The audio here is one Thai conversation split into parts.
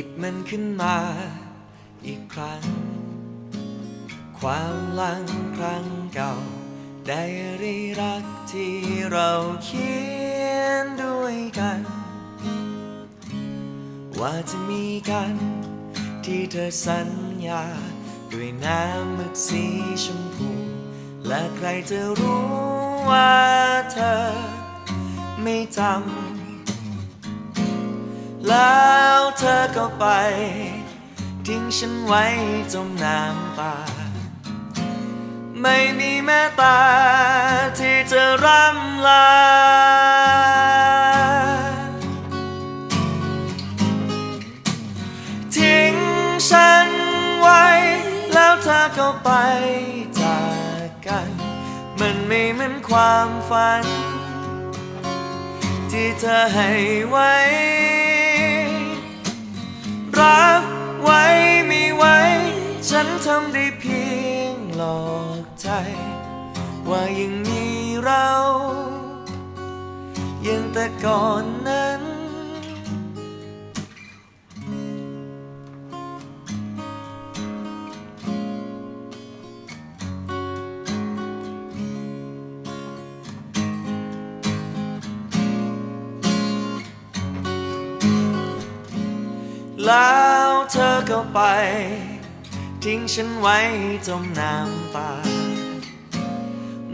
ยิบมันขึ้นมาอีกครั้ง ความลังครั้งเก่า ได้รีรักที่เราเขียนด้วยกัน ว่าจะมีกันที่เธอสัญญา ด้วยน้ำมึกสีชมพู และใครจะรู้ว่าเธอ ไม่จำแล้ว เธอก็ไป ทิ้งฉันไว้จมน้ำตา ไม่มีแม้ตาที่จะร่ำลา ทิ้งฉันไว้ แล้วเธอก็ไปจากกัน มันไม่เหมือนความฝัน ที่เธอให้ไว้ รักไว้ไม่ไว้ ฉันทำได้เพียงหลอกใจ ว่ายังมีเรา ยังแต่ก่อนนั้น แล้วเธอก็ไป ทิ้งฉันไว้จมน้ำตา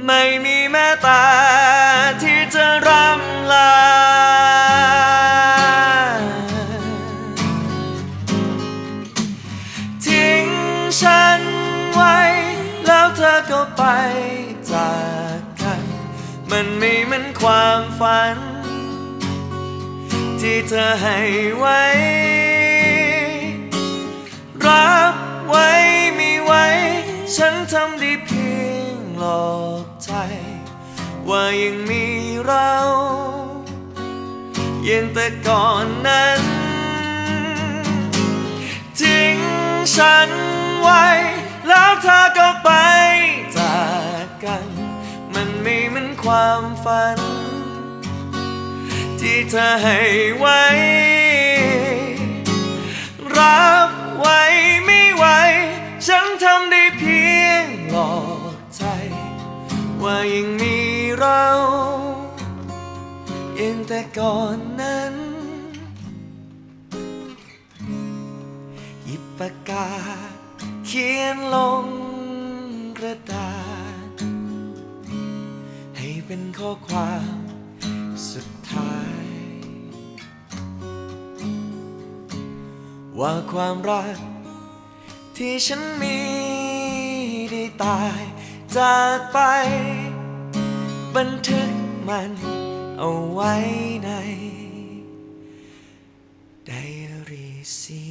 ไม่มีแม้ตาที่จะร่ำลา ทิ้งฉันไว้ แล้วเธอก็ไปจากกัน มันไม่เหมือนความฝัน ที่เธอให้ไว้ รับไว้ไม่ไว้ ฉันทำได้เพียงหลอกใจ ว่ายังมีเรายังแต่ก่อนนั้น ทิ้งฉันไว้ แล้วเธอก็ไปจากกัน มันไม่เหมือนความฝัน ที่เธอให้ไว้รับ ยังมีเรายังแต่ก่อนนั้น หยิบปากกา เขียนลงกระดาษ ให้เป็นข้อความสุดท้าย ว่าความรัก ที่ฉันมีได้ตายจากไป บันทึกมันเอาไว้ในไดอารี่สี